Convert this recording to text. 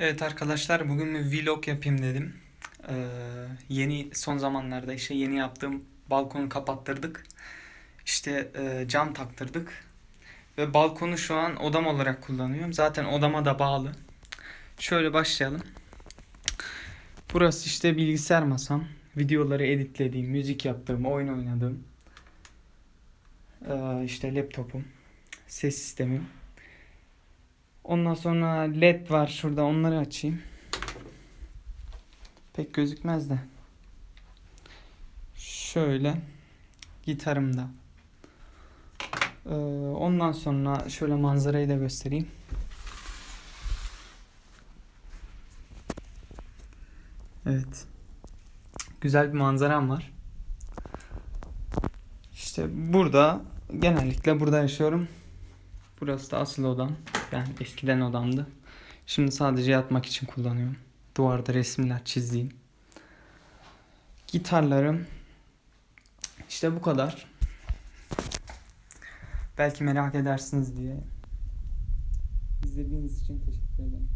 Evet arkadaşlar bugün bir vlog yapayım dedim. Ee, yeni son zamanlarda işte yeni yaptığım balkonu kapattırdık. İşte e, cam taktırdık. Ve balkonu şu an odam olarak kullanıyorum. Zaten odama da bağlı. Şöyle başlayalım. Burası işte bilgisayar masam. Videoları editlediğim, müzik yaptığım, oyun oynadığım. Ee, işte laptopum, ses sistemim. Ondan sonra led var şurada onları açayım. Pek gözükmez de. Şöyle gitarım da. Ee, ondan sonra şöyle manzarayı da göstereyim. Evet. Güzel bir manzaram var. İşte burada genellikle burada yaşıyorum. Burası da asıl odam. Yani eskiden odamdı. Şimdi sadece yatmak için kullanıyorum. Duvarda resimler çizdiğim. Gitarlarım. İşte bu kadar. Belki merak edersiniz diye. İzlediğiniz için teşekkür ederim.